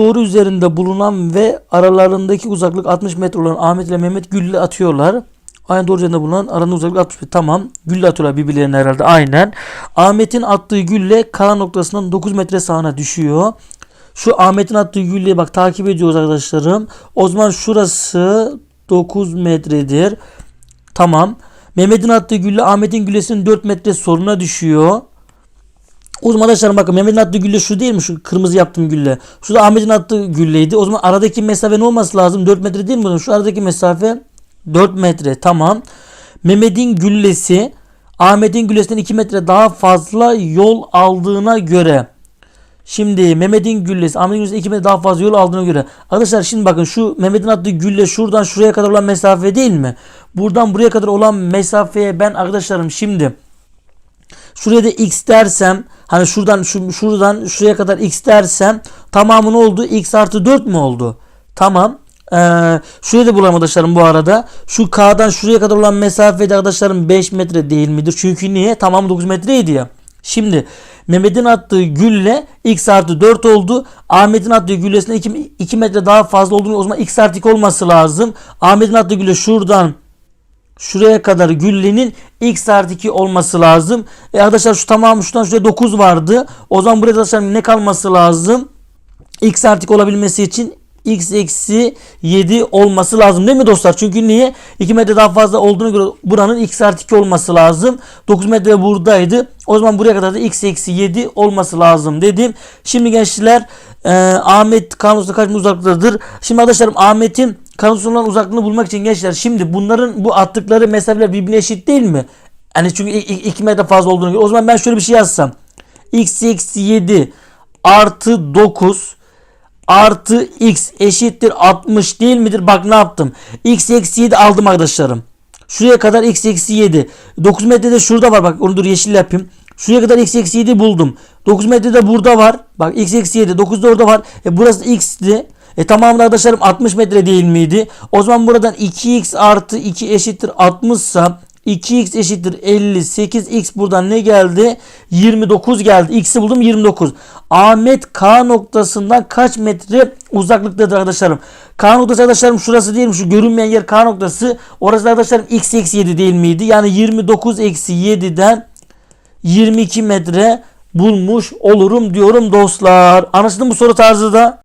Doğru üzerinde bulunan ve aralarındaki uzaklık 60 metre olan Ahmet ile Mehmet gülle atıyorlar. Aynen doğru üzerinde bulunan aranın uzaklık 60 metre. Tamam. Gülle atıyorlar birbirlerine herhalde. Aynen. Ahmet'in attığı gülle K noktasından 9 metre sağına düşüyor. Şu Ahmet'in attığı gülleyi bak takip ediyoruz arkadaşlarım. O zaman şurası 9 metredir. Tamam. Mehmet'in attığı gülle Ahmet'in güllesinin 4 metre soluna düşüyor. O zaman arkadaşlar bakın Mehmet'in attığı gülle şu değil mi? Şu kırmızı yaptığım gülle. Şu da Ahmet'in attığı gülleydi. O zaman aradaki mesafe ne olması lazım? 4 metre değil mi? Şu aradaki mesafe 4 metre. Tamam. Mehmet'in güllesi Ahmet'in güllesinden 2 metre daha fazla yol aldığına göre Şimdi Mehmet'in güllesi Ahmet'in güllesi 2 metre daha fazla yol aldığına göre Arkadaşlar şimdi bakın şu Mehmet'in attığı gülle şuradan şuraya kadar olan mesafe değil mi? Buradan buraya kadar olan mesafeye ben arkadaşlarım şimdi Şuraya da x dersem hani şuradan şu, şuradan şuraya kadar x dersem tamamı ne oldu? x artı 4 mü oldu? Tamam. Ee, şurayı da bulalım arkadaşlarım bu arada. Şu K'dan şuraya kadar olan mesafede arkadaşlarım 5 metre değil midir? Çünkü niye? Tamam 9 metreydi ya. Şimdi Mehmet'in attığı gülle x artı 4 oldu. Ahmet'in attığı güllesine 2, 2 metre daha fazla olduğunu o zaman x artı 2 olması lazım. Ahmet'in attığı gülle şuradan şuraya kadar güllenin x artı 2 olması lazım. E arkadaşlar şu tamamı şuradan şuraya 9 vardı. O zaman burada arkadaşlar ne kalması lazım? x artı 2 olabilmesi için x eksi 7 olması lazım değil mi dostlar? Çünkü niye? 2 metre daha fazla olduğuna göre buranın x artı 2 olması lazım. 9 metre buradaydı. O zaman buraya kadar da x eksi 7 olması lazım dedim. Şimdi gençler e, Ahmet Kanus'ta kaç uzaklıktadır? Şimdi arkadaşlarım Ahmet'in Kanus'un olan uzaklığını bulmak için gençler şimdi bunların bu attıkları mesafeler birbirine eşit değil mi? Hani çünkü 2 metre fazla olduğuna göre. O zaman ben şöyle bir şey yazsam. x eksi 7 artı 9 artı x eşittir 60 değil midir? Bak ne yaptım. x eksi 7 aldım arkadaşlarım. Şuraya kadar x eksi 7. 9 metrede şurada var. Bak onu dur yeşil yapayım. Şuraya kadar x eksi 7 buldum. 9 metrede burada var. Bak x eksi 7. 9 da orada var. E burası x'ti. E tamamı arkadaşlarım 60 metre değil miydi? O zaman buradan 2x artı 2 eşittir 60 ise 2x eşittir 58 x buradan ne geldi? 29 geldi. X'i buldum 29. Ahmet K noktasından kaç metre uzaklıktadır arkadaşlarım? K noktası arkadaşlarım şurası değil mi? Şu görünmeyen yer K noktası. Orası arkadaşlarım x eksi 7 değil miydi? Yani 29 eksi 7'den 22 metre bulmuş olurum diyorum dostlar. Anlaşıldı mı soru tarzı da?